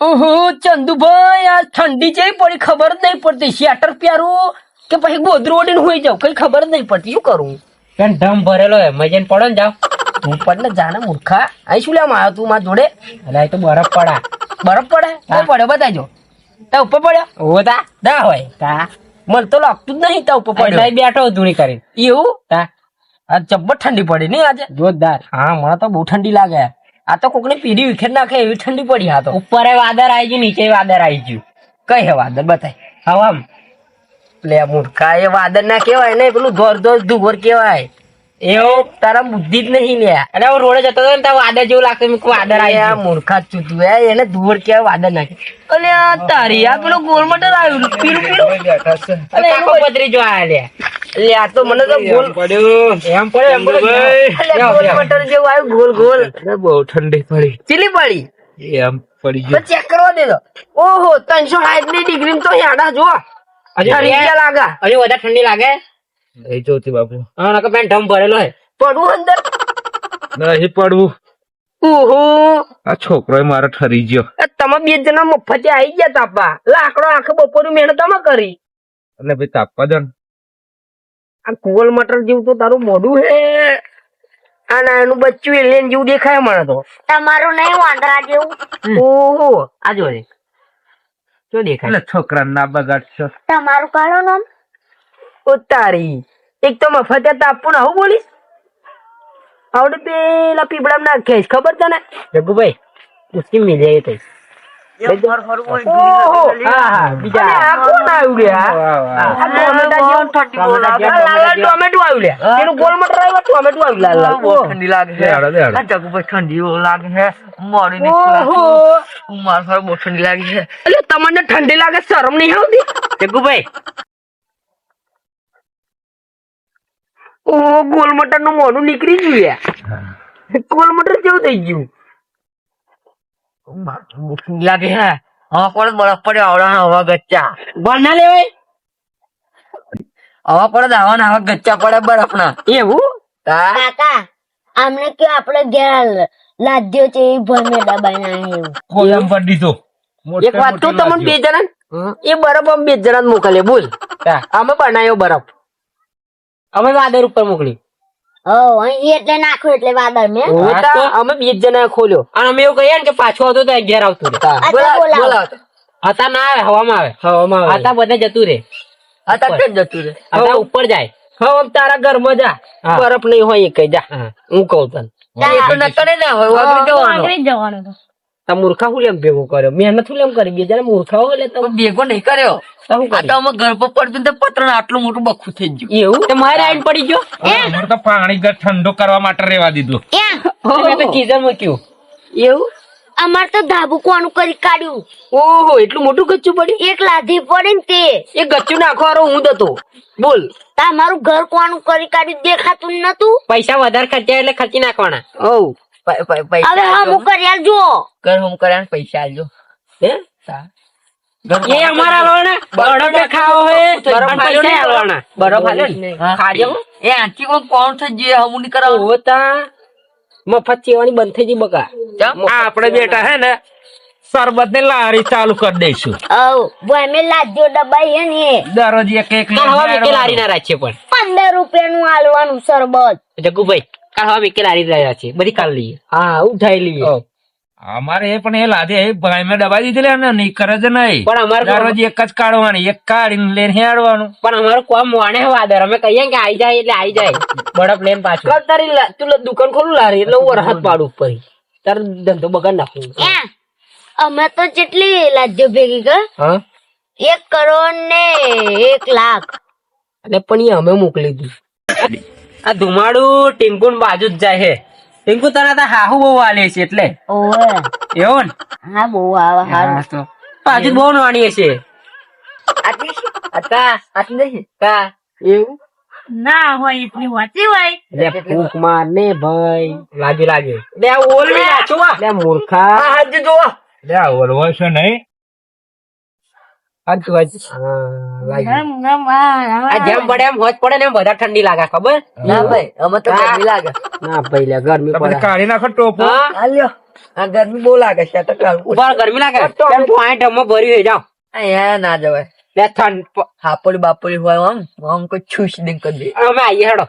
ઓહો ચંદુભાઈ આ ઠંડી જેવી પડી ખબર જ નહીં પડતી. શેટર પ્યારું કે પછી ગોદરું ઓડીને હોઈ જાઉં? કઈ ખબર જ નહીં પડતી. શું કરું? કેમ ઢમ ભરેલો હે? મજન પડો ને જાવ તું પણ ને જાને મૂર્ખા. અહીં શું લેવા આવ્યો તું મારા જોડે? એટલે તો બરફ પડા. બરફ પડે? હા. તો પડ્યો બતાજો તા ઉપર પડ્યો? ઓ તા ના હોય. તા. મને તો લાગતું જ નહીં તા ઉપર પડ્યો. બેઠો ધૂણી કરી એવું? તા આ જબ્બર ઠંડી પડી નહીં આજે? જોરદાર. હા મને તો બહુ ઠંડી લાગે. આ તો કોકને પીડી વિખેર નાખે એવી ઠંડી પડી આ તો. ઉપર વાદર આવી ગયું નીચે વાદર આવી ગયું. કઈ હે વાદર બતાય. હવામ લે મૂર્ખા એ વાદર ના કેવાય ને પેલું ધોર ધોર ધુગોર કેવાય એવો તારા બુદ્ધિ જ નહીં લે. અને હું રોડે જતો હતો ને તારા વાદર જેવું લાગતો મેં વાદર આવી આ મૂર્ખા ચૂતું હે એને ધુવર કેવાય વાદળ નાખે અને આ તારી આ પેલો ગોળ મટર આવ્યું પીળું પીળું. અને કાકો પતરી જો આ લે. લે આ તો મને તો ગોળ એમ પડે એમ પડે ગોલ મટર જેવું આવ્યું ગોલ ગોલ. બહુ ઠંડી પડી. ચીલી પડી? એમ પડી તો ચેક કરવા દે તો ઓહો ત્રણસો સાઠની ડિગ્રી તો યાડા જો હજુ ઠંડી લાગે. હજુ વધારે ઠંડી લાગે? ગઈ જોતી બાપુ. હા નકર પેન ઢમ ભરેલો હે. પડવું અંદર? નહીં પડવું. ઓહો. આ છોકરો મારે ઠરી ગયો. તમે બે જણા મફતે આવી ગયા તાપા. લાકડો આખે બપોરની મહેનત તમે કરી. એટલે ભાઈ તાપવા દો ને. આ કુવલ મટર જેવું તો તારું મોઢું હે. આ નાનું બચ્ચું એલિયન જેવું દેખાય મને તો. તમારું નહીં વાંદરા જેવું. ઓહો આ જો રે. જો દેખાય. એટલે છોકરા ના બગાડશો. તમારું કાળો નામ? ઉતારી એક તો મફત તાપવું ને આવું બોલીશ? આવડે પેલા પીપળામાં નાખે ખબર તને? રઘુભાઈ ઉસકી મિલ જાય તમને ઠંડી લાગે શરમ નહીં આવતી? ભાઈ ઓહો ગોલ મટરનું મોઢું નીકળી ગયું યાર. ગોલ મટર કેવું થઈ ગયું? લાગે હે. હા પણ બરફ પડે આવડા હવા ગચ્ચા. બોલ ના લેવાય? હવા પડે આવા હવા ગચ્ચા પડે બરફ ના એવું કાકા આમને કે આપણે ઘેર લાદ્યો છે એ ભરમે દબાઈ ના એવું કોલમ પર દીધો. એક વાત તો તમને બે જણા એ બરફ અમે બે જણા મોકલે બોલ. અમે બનાવ્યો બરફ. અમે વાદર ઉપર મોકલી એટલે નાખો એટલે વાદળ મેં. હવે હા તા તો. અમે બે જણા ખોલ્યો અને અમે એવું કહીએ ને કે પાછો હતો તો ઘેર આવતું. હતા ના આવે હવામાં આવે. હવામાં આવે. હતા બધા જતું રે હતા જતું રે હતા ઉપર જાય. હવે આમ તારા ઘરમાં જા. હા. બરફ નહીં હોય એ કઈ જા. હું. કહું તને. જવાનું. તો. મૂર્ખા હું લેમ ભેગો કર્યો? મહેનત હું લેમ કરી? બે જણા મૂર્ખા હોય એટલે ભેગો નહીં કર્યો. આ તો અમે ઘર પર પડતું તો પતરણ આટલું મોટું બખું થઈ ગયું. એવું? તો મારે પડી ગયો? અમારે તો પાણી ગર ઠંડો કરવા માટે રેવા દીધું. મેં તો કીધર મૂક્યું. એવું? અમાર તો ધાબુ કોનું કરી કાઢ્યું. ઓહો એટલું મોટું ગચ્ચું પડ્યું? એક લાધી પડી ને તે. એ ગચ્ચું નાખવાનો હું હતો. બોલ. તમારું ઘર કોનું કરી કાઢ્યું દેખાતું નતું. પૈસા વધારે ખર્ચ્યા એટલે ખર્ચી નાખવાના. ઓ હવે હમું કરી આલજો. ઘર હોમ કર્યા પૈસા આલજો. હે? એ અમારા આલવાના બરફ ખાવો હોય બરફ પૈસા આલવાના. બરફ આલ્યો ખાજો એ આંચી કોઈ કોણ થઈ ગયું હમું નહીં કરાવો? હોતા મફત સેવાની બંધ થઈ ગઈ બકા. આ આપણે બેટા હે ને શરબત ને લારી ચાલુ કરી દઈશું. અમે લાદ્યો દબાઈ હે ને. એ. દરરોજ એક એક લારી ના રાખીએ પણ. પંદર રૂપિયા નું આલવાનું શરબત. જગ્ગુભાઈ કાલ હવા લારી ના રાખીએ બધી કાલ લઈએ. હા ઉઠાઈ લઈએ. અમારે એ પણ એ લાદે એ ભાઈ મેં દબાઈ દીધી ને નહીં કરે જ નહીં. પણ અમારે દરરોજ એક જ કાઢવાની એક કાઢીને લઈને હેડવાનું. પણ અમારું કોમ વાણે વાદર અમે કહીએ કે આઈ જાય એટલે આવી જાય. બરફ લઈને પાછું. તારી તું લા- દુકાન ખોલું લારી એટલે હું રાહત પાડું ઉપર. તાર ધંધો બગાડ નાખું અમે તો જેટલી લાજ્યો ભેગી કર. એક કરોડ ને એક લાખ. એટલે પણ એ અમે મોકલી દીધું. આ ધુમાડું ટીંકુ બાજુ જ જાય છે ટીંકુ તને તો હાહુ બહુ વાલે છે એટલે. ઓવે. એવું ને? હા બહુ આવે હારું હા તો. બાજુ બહુ નાની છે આટલી છે? આટલી કા? એવું? ના હોય એટલી વાંચી હોય. લે ફૂંક માર ને ભાઈ. લાગ્યું લાગ્યું. લે ઓલ મે ને લે મૂર્ખા. હા હાજ જો લે ઓલ હોય છે નહીં. હાજ હાજ આ જેમ પડે એમ હોજ પડે ને એમ વધારે ઠંડી લાગે ખબર? ના ભાઈ અમે તો ગરમી લાગે. ના ભાઈ લે ગરમી પડે. કાઢી નાખો ટોપો. હાલ્યો આ ગરમી બહુ લાગે છે તો ગરમી લાગે? પોઈન્ટ હમણાં ભર્યું છે જાઓ. અહીંયા ના જવાય. લે ઠંડ હાપોડી બાપોડી હોય આમ આમ કોઈ છુશ દિન કરી દે. અમે આવીએ હેડો.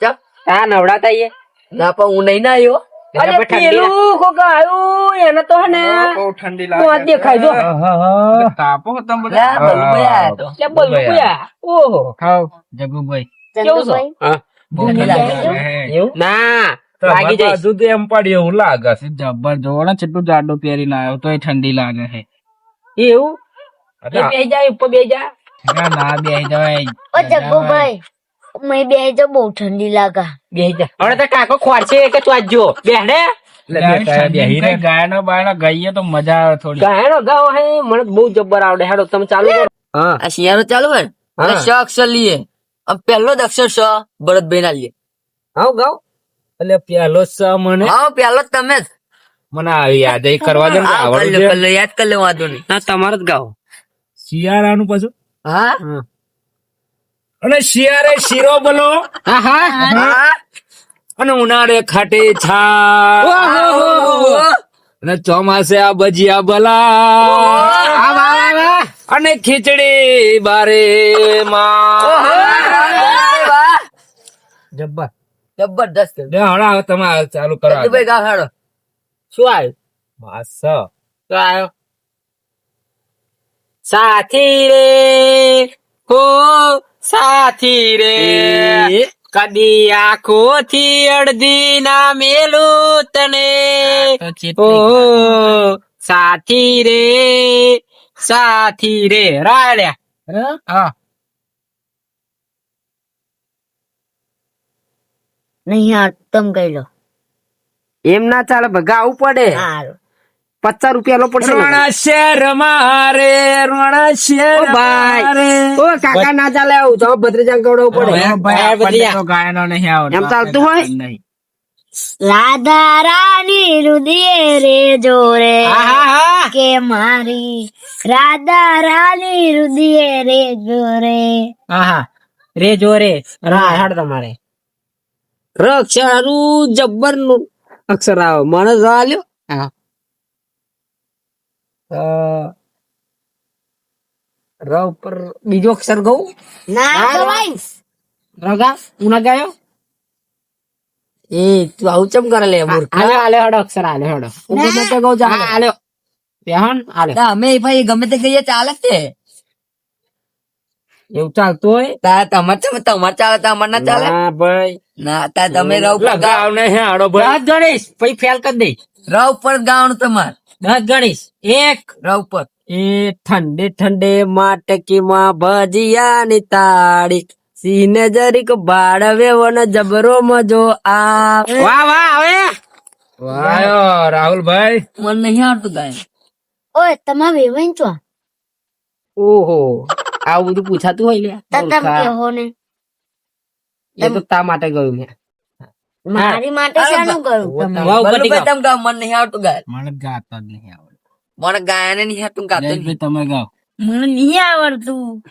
ચાલ હા નવડાતા આઈએ. ના પણ હું નહીં ના આવ્યો અરે આપણે ઠંડી પેલું કોક આવ્યું એને તો હે ને ઠંડી મોં દેખાય જો. તાપો તમે લે, બલ્બુભાઈ તો. લે બોલ ઓહો. ખાવ જગુભાઈ. કેવું છો? હા. ભૂખ લાગે. ના લાગી જઈશ હજુ તો એમ પડી એવું લાગે છે. જબર જોવો ને કેટલું જાડું પહેરી આવ્યો તો ઠંડી લાગે છે. એવું? બે જાય ઉપર બે જા. ના ના બે જાય. ઓ મેં બે તો બહુ ઠંડી લાગે. બે હવે તો કાકો ખોરશે કે તું આજ બેહડે ગાયનો બાયનો ગઈએ તો મજા આવે થોડી. ગાયનો ગાવ હે મને બહુ જબ્બર આવડે. હેડો તમે ચાલુ કરો. હા. આ શિયાળો ચાલુ હોય ને શ અક્ષર લઈએ આમ પહેલો જ અક્ષર શ ભરતભાઈ ના લીએ. હાવ ગાવ. એટલે પેલો સ મને. હા પહેલો જ તમે જ. મને આવી યાદ એ કરવા દે હા, આવડું યાદ કરી લે વાંધો નહીં. ના તમારે જ ગાવ. શિયાળાનું પાછું? હા. અને શિયાળે શીરો બોલો. હા હા. હા અને ઉનાળે ખાટી છા અને ચોમાસે આ ભજીયા બલા અને ખીચડી બારે માં. જબ્બર. જબરદસ્ત હળા હવે તમે ચાલુ કરો ભાઈ ગાવ હાડો શું આવ્યું માસ. શું આવ્યો સાથી રે હો સાથી રે કદી આંખો થી અડધી ના મેલું તને ઓ સાથી રે સાથી રે. રાડ્યા હા? નહીં આ તમે કહી લો. એમ ના ચાલે ભગા આવું પડે. સારું પચાસ રૂપિયા લો પડશે? રોણા શેર મારે રોણા શેર ભાઈ. ઓ કાકા ના ચાલે આવું તો ભદ્રજાંગ ગવડાવવું હવે પડે ભાઈ. તો ગાયનો નહીં આવડતો. એમ ચાલતું હોય? નહીં. રાધા રાની રુદિયે રે જોરે કે મારી રાધા રાની રુદિયે રે જોરે હા હા રે જોરે રા હાડ તમારે રક્ષારું જબ્બરનું અક્ષર આવે મને જ આલ્યો હા ર ઉપર બીજો અક્ષર ગઉ? ના હા, રગા ઉના ગાયો? એ તું આવું ચમ કરે લે મૂર્ખ? આલે આલે હડો અક્ષર આલે હડો. હું ગમે તે ચાલે આલ્યો બેહન આલે ના, અમે ભાઈ ગમે તે કહીએ ચાલે જ તે એવું ચાલતું હોય? તા તમાર ચમ તમાર ચાલે તો અમાર ના ચાલે? ના ભાઈ. ના તા તમે રવ પર ગાવ ને ને હેડો ભાઈ. દસ ગણીશ પછી ફેલ કરી દઈશ. રવ પર ગાવાનું તમાર. દસ ગણીશ એક રૌપત એ ઠંડે ઠંડે માટકીમાં ભજીયાની તાળી. સીને જરીક બાળવે વન જબરો મજો આ વાહ વાહ હવે. વાયો રાહુલભાઈ. મને નહીં આવડતું ગાય. ઓય તમારે વેવાઈ છો ઓહો આવું બધું પૂછાતું હોય લે તો તમે કહો ને? એ તો તા માટે ગયું મેં મારી માટે શાનું કરું? તમે ગાવ મને નહીં આવતું ગાય. મને ગાતા જ નહીં આવડે મને ગાયને નહીં આવતું ગાતો નહીં. તમે ગાવ. મને નહીં આવડતું.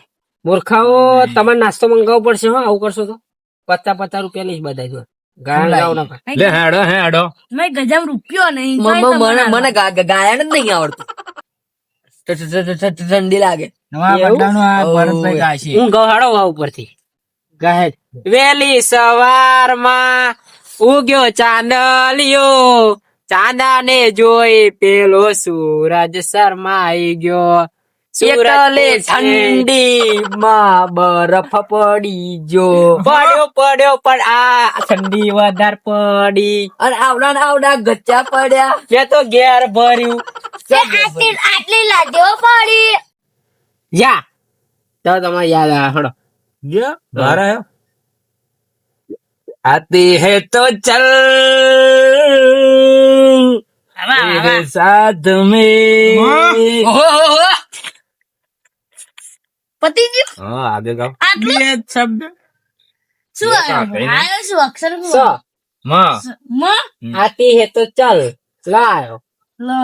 મૂર્ખાઓ તમારે નાસ્તો મંગાવવો પડશે હો આવું કરશો તો. પચાસ પચાસ રૂપિયા લઈશ બધા જો નહીં નહીં ઠંડી લાગે. હું ગૌ ઉપરથી. વેલી સવારમાં ઉગ્યો ચાંદલિયો. ચાંદાને જોઈ પેલો સૂરજ શરમાઈ ગયો. ઠંડી માં બરફ પડી જો પડ્યો પડ્યો પણ આ ઠંડી વધારે પડી. અને આવડા ને આવડા ગચ્ચા પડ્યા. મેં તો ઘેર ભર્યું. આટલી આટલી લાદ્યો પડી. યા. તો તમારે યાદ આવે હડો આયો आती है तो चल तेरे साथ में પતિ ગયું હા આગળ ગાઓ આટલું બે શબ્દ શું એ તો આપે ને. આવ્યો શું અક્ષર શું સો માં માં आती है तो चल लायो લો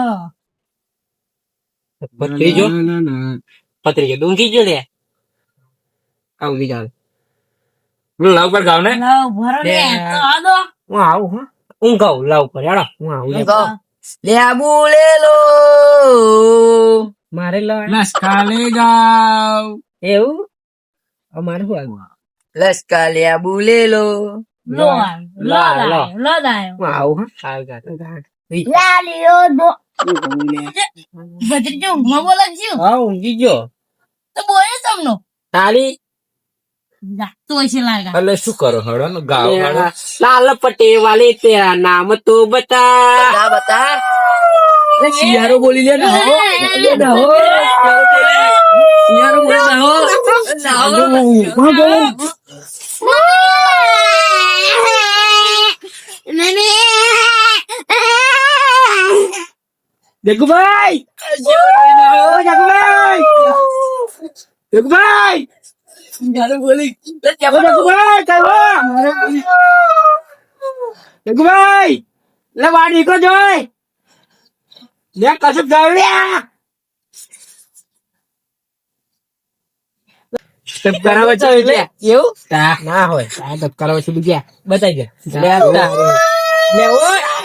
पत्री जो पत्री जो दूंगी जो ले આવું ચાલ લાવ પર ગાવ ને? લવ ભરો ને તો આ દો. હું આવું હા? હું ગાવ લવ પર હેડો હું આવું. લે આબુ લે. લેલો મારે લ- લસકા લે જાવ. એવું? અમારે શું આવ્યું? લસકા આબુ લે. લો લો લો હું આવું હા? લાલીઓ દો. હા ઊંઘી ગયો. તારી એટલે શું કરો હળો ગાવ લાલ પટેલ વાલે તેરા નામ તો બતા બતા બતા શિયાળો બોલી લે ને હો બોલી ને હો જગુભાઈ જગુભાઈ જગુભાઈ બોલી જગુભાઈ કઈ જગુભાઈ લે વાડી કો જોય લે કશું ગાવ્યા તબ કરાવે છે એટલે એવું ના હોય આ તબ કરાવે છે બીજા બતાઈ દે લે આવતા લે ઓય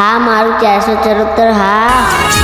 હા મારું ચારસો ચરોતર હા.